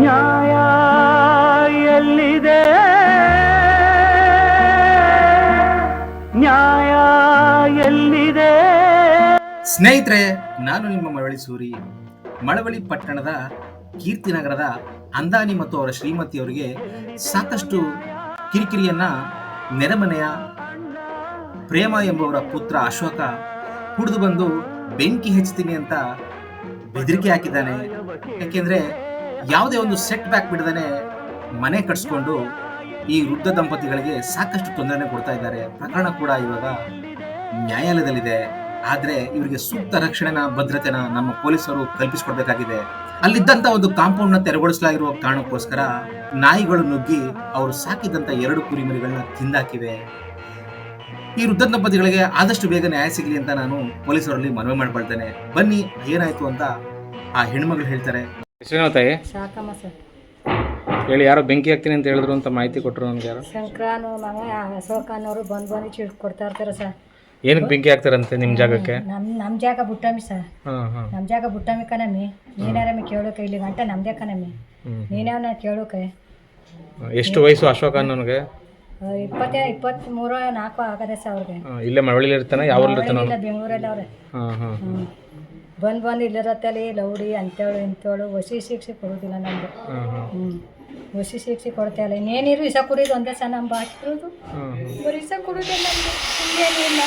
ನ್ಯಾಯ ಎಲ್ಲಿದೆ ನ್ಯಾಯ ಎಲ್ಲಿದೆ ಸ್ನೇಹಿತರೆ, ನಾನು ನಿಮ್ಮ ಮಳವಳ್ಳಿ ಸೂರಿ. ಮಳವಳ್ಳಿ ಪಟ್ಟಣದ ಕೀರ್ತಿನಗರದ ಅಂದಾನಿ ಮತ್ತು ಅವರ ಶ್ರೀಮತಿಯವರಿಗೆ ಸಾಕಷ್ಟು ಕಿರಿಕಿರಿಯನ್ನ ನೆರೆಮನೆಯ ಪ್ರೇಮ ಎಂಬುವರ ಪುತ್ರ ಅಶೋಕ ಕುಡಿದು ಬಂದು ಬೆಂಕಿ ಹಚ್ತೀನಿ ಅಂತ ಬೆದರಿಕೆ ಹಾಕಿದ್ದಾನೆ. ಯಾಕೆಂದ್ರೆ ಯಾವುದೇ ಒಂದು ಸೆಟ್ ಬ್ಯಾಕ್ ಬಿಡದೇ ಮನೆ ಕಟ್ಸ್ಕೊಂಡು ಈ ವೃದ್ಧ ದಂಪತಿಗಳಿಗೆ ಸಾಕಷ್ಟು ತೊಂದರೆ ಕೊಡ್ತಾ ಇದ್ದಾರೆ. ಪ್ರಕರಣ ಕೂಡ ಇವಾಗ ನ್ಯಾಯಾಲಯದಲ್ಲಿದೆ. ಆದ್ರೆ ಇವರಿಗೆ ಸೂಕ್ತ ರಕ್ಷಣೆನ, ಭದ್ರತೆನ ನಮ್ಮ ಪೊಲೀಸರು ಕಲ್ಪಿಸಿಕೊಡ್ಬೇಕಾಗಿದೆ. ಅಲ್ಲಿದ್ದಂತ ಒಂದು ಕಾಂಪೌಂಡ್ನ ತೆರವುಗೊಳಿಸಲಾಗಿರುವ ಕಾರಣಕ್ಕೋಸ್ಕರ ನಾಯಿಗಳು ನುಗ್ಗಿ ಅವರು ಸಾಕಿದಂತ ಎರಡು ಕುರಿಮರಿಗಳನ್ನ ತಿಂದಾಕಿವೆ. ಈ ವೃದ್ಧ ದಂಪತಿಗಳಿಗೆ ಆದಷ್ಟು ಬೇಗ ನ್ಯಾಯ ಸಿಗಲಿ ಅಂತ ನಾನು ಪೊಲೀಸರಲ್ಲಿ ಮನವಿ ಮಾಡ್ಕೊಳ್ತೇನೆ ಬನ್ನಿ ಏನಾಯಿತು ಅಂತ ಆ ಹೆಣ್ಮಗಳು ಹೇಳ್ತಾರೆ. ಹೆಸರೇನೋ ತಾಯಿ ಸಾಕಮ್ಮ ಸರ್. ಹೇಳಿ ಯಾರೋ ಬೆಂಕಿ ಹಾಕ್ತೀನಿ ಅಂತ ಹೇಳಿದ್ರು ಅಂತ ಮಾಹಿತಿ ಕೊಟ್ಟರು ನನಗೆ ಯಾರು? ಶಂಕರಾನು ಮಗ ಅಶೋಕನವರು ಬಂದು ಬಂದು ಚೀಟ್ ಕೊಡ್ತಾ ಇರ್ತಾರೆ ಸರ್. ಏನಕ್ಕೆ ಬೆಂಕಿ ಹಾಕ್ತಾರಂತೆ ನಿಮ್ಮ ಜಾಗಕ್ಕೆ? ನಮ್ಮ ನಮ್ಮ ಜಾಗ ಬುಟ್ಟಮಿ ಸರ್. ಹಾಂ ಹಾಂ. ನಮ್ಮ ಜಾಗ ಬುಟ್ಟಮಿ ಕಣಮ್ಮಿ ನೀನಾರಮ್ಮಿ ಕೇಳೋಕೆ ಇಲ್ಲಿ ಗಂಟೆ ನಮ್ಮದೇ ಕಣಮ್ಮಿ. ನೀನ್ಯಾವನ ಕೇಳೋಕೆ. ಎಷ್ಟು ವಯಸ್ಸು ಅಶೋಕ ನನಗೆ ಇಪ್ಪತ್ತೇ ಮೂರೋ ನಾಲ್ಕು ಆಗದೆ ಸರ್ ಅವ್ರಿಗೆ. ಇಲ್ಲೇ ಮಳವಳ್ಳಿ ಇರ್ತಾನೆ ಯಾವ ಊರಲ್ಲಿ ಇರ್ತಾನೆ ಇಲ್ಲ ಬೆಂಗಳೂರಲ್ಲಿ ಅವ್ರೆ. ಹಾಂ ಹಾಂ ಬಂದು ಬಂದು ಇಲ್ಲಿರತ್ತಲ್ಲಿ ಲೌಡಿ ಅಂತೇಳು ಇಂತೇಳು ಹೊಸಿ ಶಿಕ್ಷೆ ಕೊಡೋದಿಲ್ಲ ನಮ್ಗೆ. ಹ್ಮ್ ಹ್ಞೂ ಹೊಸಿ ಶಿಕ್ಷೆ ಕೊಡ್ತಾ ಇಲ್ಲ. ಇನ್ನೇನಿರು ಇಸ ಕುಡಿಯೋದು ಒಂದೇ ಸಹ ನಮ್ಮ ಬಾಕಿರೋದು ಬರೀ ಇಸ ಕುಡಿಯೋದಿಲ್ಲ ನಮ್ಗೆ ಇನ್ನೇನಿಲ್ಲ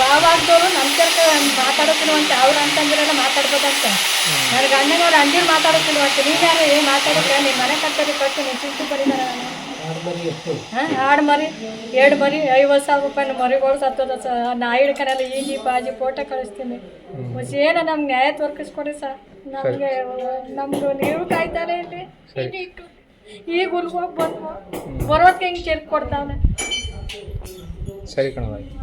ಬಾವಾಗ್ದವರು ನಮ್ಮ ಮಾತಾಡೋಕ್ಕಿಲ್ಲ ಅಂತ ಅವ್ರು ಅಂತಂದ್ರೆಲ್ಲ ಮಾತಾಡ್ಬೋದಂತ. ನನ್ನ ಗಂಡನವ್ರು ಅಂದಿರು ಅಂತ ನೀನು ಯಾರು ಏನು ಮಾತಾಡಿದ್ರೆ ನಿಮ್ಮ ಮನೆ ಕಟ್ಟದಕ್ಕೆ ಕಟ್ಟು ನೀನ್ ಚಿಂತೆ ಬರೀದಾರ ಹಾಂ ಆಡು ಮರಿ ಎರಡು ಮರಿ ಐವತ್ತು ಸಾವಿರ ರೂಪಾಯಿ ಮರಿಗಳು ಸತ್ತದ ಸ ನಾ ಹಿಡ್ಕನಲ್ಲ ಈಜಿ ಬಾಜಿ ಫೋಟೋ ಕಳಿಸ್ತೀನಿ. ಏನೋ ನಮ್ಗೆ ನ್ಯಾಯ ತೋರ್ಕಿಸ್ಕೊಡಿ ಸರ್. ನಮಗೆ ನಮ್ಮದು ನೀವು ಕಾಯ್ತಾರೆ ಇಲ್ಲಿ. ಈ ಈಗ ಹುಲ್ಗೋಗಿ ಬಂದು ಬರೋದಕ್ಕೆ ಹಿಂಗೆ ಚೆರ್ಕ್ ಕೊಡ್ತಾವನೆ ಸರಿ ಕಣವಾಯ್ತು